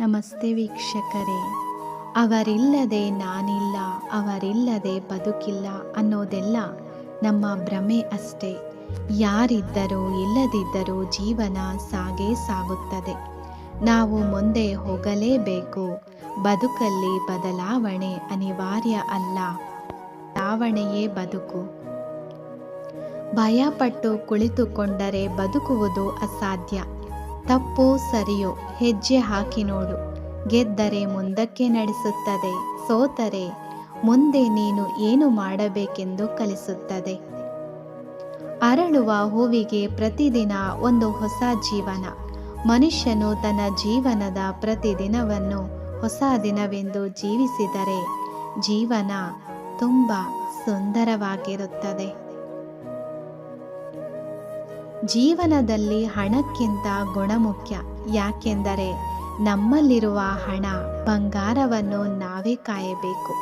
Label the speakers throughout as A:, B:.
A: ನಮಸ್ತೆ ವೀಕ್ಷಕರೇ. ಅವರಿಲ್ಲದೆ ನಾನಿಲ್ಲ, ಅವರಿಲ್ಲದೆ ಬದುಕಿಲ್ಲ ಅನ್ನೋದೆಲ್ಲ ನಮ್ಮ ಭ್ರಮೆ ಅಷ್ಟೇ. ಯಾರಿದ್ದರೂ ಇಲ್ಲದಿದ್ದರೂ ಜೀವನ ಸಾಗೇ ಸಾಗುತ್ತದೆ. ನಾವು ಮುಂದೆ ಹೋಗಲೇಬೇಕು. ಬದುಕಲ್ಲಿ ಬದಲಾವಣೆ ಅನಿವಾರ್ಯ ಅಲ್ಲ. ಬದಲಾವಣೆಯೇ ಬದುಕು. ಭಯಪಟ್ಟು ಕುಳಿತುಕೊಂಡರೆ ಬದುಕುವುದು ಅಸಾಧ್ಯ. ತಪ್ಪು ಸರಿಯೋ, ಹೆಜ್ಜೆ ಹಾಕಿ ನೋಡು. ಗೆದ್ದರೆ ಮುಂದಕ್ಕೆ ನಡೆಸುತ್ತದೆ. ಸೋತರೆ ಮುಂದೆ ನೀನು ಏನು ಮಾಡಬೇಕೆಂದು ಕಲಿಸುತ್ತದೆ. ಅರಳುವ ಹೂವಿಗೆ ಪ್ರತಿದಿನ ಒಂದು ಹೊಸ ಜೀವನ. ಮನುಷ್ಯನು ತನ್ನ ಜೀವನದ ಪ್ರತಿದಿನವನ್ನು ಹೊಸ ದಿನವೆಂದು ಜೀವಿಸಿದರೆ ಜೀವನ ತುಂಬ ಸುಂದರವಾಗಿರುತ್ತದೆ. ಜೀವನದಲ್ಲಿ ಹಣಕ್ಕಿಂತ ಗುಣ ಮುಖ್ಯ ಯಾಕೆಂದರೆ ನಮ್ಮಲ್ಲಿರುವ ಹಣ, ಬಂಗಾರವನ್ನು ನಾವೇ ಕಾಯಬೇಕು.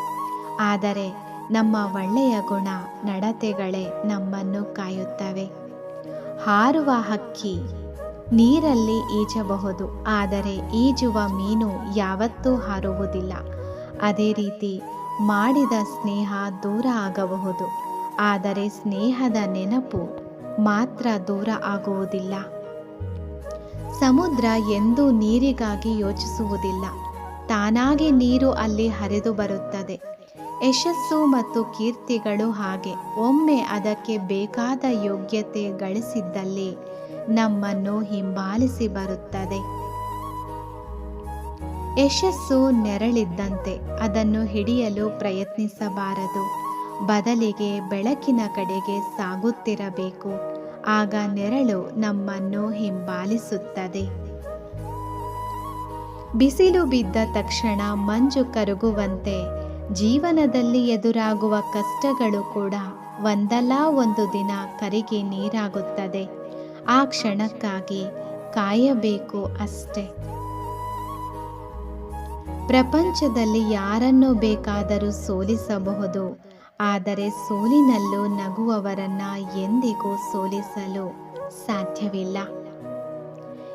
A: ಆದರೆ ನಮ್ಮ ಒಳ್ಳೆಯ ಗುಣ, ನಡತೆಗಳೇ ನಮ್ಮನ್ನು ಕಾಯುತ್ತವೆ. ಹಾರುವ ಹಕ್ಕಿ ನೀರಲ್ಲಿ ಈಜಬಹುದು, ಆದರೆ ಈಜುವ ಮೀನು ಯಾವತ್ತೂ ಹಾರುವುದಿಲ್ಲ. ಅದೇ ರೀತಿ ಮಾಡಿದ ಸ್ನೇಹ ದೂರ ಆಗಬಹುದು, ಆದರೆ ಸ್ನೇಹದ ನೆನಪು ಮಾತ್ರ ದೂರ ಆಗುವುದಿಲ್ಲ. ಸಮುದ್ರ ಎಂದೂ ನೀರಿಗಾಗಿ ಯೋಚಿಸುವುದಿಲ್ಲ. ತಾನಾಗಿ ನೀರು ಅಲ್ಲಿ ಹರಿದು ಬರುತ್ತದೆ. ಯಶಸ್ಸು ಮತ್ತು ಕೀರ್ತಿಗಳು ಹಾಗೆ. ಒಮ್ಮೆ ಅದಕ್ಕೆ ಬೇಕಾದ ಯೋಗ್ಯತೆ ಗಳಿಸಿದ್ದಲ್ಲಿ ನಮ್ಮನ್ನು ಹಿಂಬಾಲಿಸಿ ಬರುತ್ತದೆ. ಯಶಸ್ಸು ನೆರಳಿದ್ದಂತೆ ಅದನ್ನು ಹಿಡಿಯಲು ಪ್ರಯತ್ನಿಸಬಾರದು. ಬದಲಿಗೆ ಬೆಳಕಿನ ಕಡೆಗೆ ಸಾಗುತ್ತಿರಬೇಕು. ಆಗ ನೆರಳು ನಮ್ಮನ್ನು ಹಿಂಬಾಲಿಸುತ್ತದೆ. ಬಿಸಿಲು ಬಿದ್ದ ತಕ್ಷಣ ಮಂಜು ಕರಗುವಂತೆ ಜೀವನದಲ್ಲಿ ಎದುರಾಗುವ ಕಷ್ಟಗಳು ಕೂಡ ಒಂದಲ್ಲ ಒಂದು ದಿನ ಕರಿಗೆ ನೀರಾಗುತ್ತದೆ. ಆ ಕ್ಷಣಕ್ಕಾಗಿ ಕಾಯಬೇಕು ಅಷ್ಟೆ. ಪ್ರಪಂಚದಲ್ಲಿ ಯಾರನ್ನು ಬೇಕಾದರೂ ಸೋಲಿಸಬಹುದು. ಆದರೆ ಸೋಲಿನಲ್ಲೂ ನಗುವವರನ್ನ ಎಂದಿಗೂ ಸೋಲಿಸಲು ಸಾಧ್ಯವಿಲ್ಲ.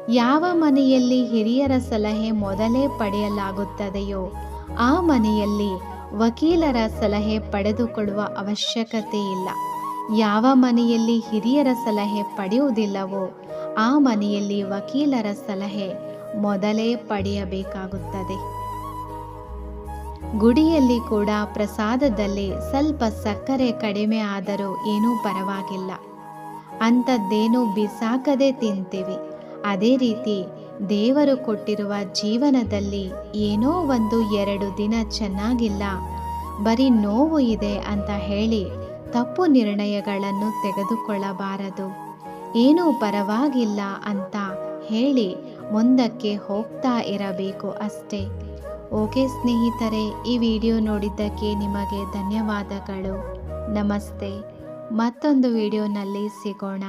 A: ಯಾವ ಮನೆಯಲ್ಲಿ ಹಿರಿಯರ ಸಲಹೆ ಮೊದಲೇ ಪಡೆಯಲಾಗುತ್ತದೆಯೋ, ಆ ಮನೆಯಲ್ಲಿ ವಕೀಲರ ಸಲಹೆ ಪಡೆದುಕೊಳ್ಳುವ ಅವಶ್ಯಕತೆ ಇಲ್ಲ. ಯಾವ ಮನೆಯಲ್ಲಿ ಹಿರಿಯರ ಸಲಹೆ ಪಡೆಯುವುದಿಲ್ಲವೋ, ಆ ಮನೆಯಲ್ಲಿ ವಕೀಲರ ಸಲಹೆ ಮೊದಲೇ ಪಡೆಯಬೇಕಾಗುತ್ತದೆ. ಗುಡಿಯಲ್ಲಿ ಕೂಡ ಪ್ರಸಾದದಲ್ಲಿ ಸ್ವಲ್ಪ ಸಕ್ಕರೆ ಕಡಿಮೆ ಆದರೂ ಏನೂ ಪರವಾಗಿಲ್ಲ. ಅಂಥದ್ದೇನೂ ಬಿಸಾಕದೆ ತಿಂತೀವಿ. ಅದೇ ರೀತಿ ದೇವರು ಕೊಟ್ಟಿರುವ ಜೀವನದಲ್ಲಿ ಏನೋ ಒಂದು ಎರಡು ದಿನ ಚೆನ್ನಾಗಿಲ್ಲ, ಬರೀ ನೋವು ಇದೆ ಅಂತ ಹೇಳಿ ತಪ್ಪು ನಿರ್ಣಯಗಳನ್ನು ತೆಗೆದುಕೊಳ್ಳಬಾರದು. ಏನೂ ಪರವಾಗಿಲ್ಲ ಅಂತ ಹೇಳಿ ಮುಂದಕ್ಕೆ ಹೋಗ್ತಾ ಇರಬೇಕು ಅಷ್ಟೇ. ಓಕೆ ಸ್ನೇಹಿತರೆ ಈ ವಿಡಿಯೋ ನೋಡಿದ್ದಕ್ಕೆ ನಿಮಗೆ ಧನ್ಯವಾದಗಳು. ನಮಸ್ತೆ. ಮತ್ತೊಂದು ವಿಡಿಯೋನಲ್ಲಿ ಸಿಗೋಣ.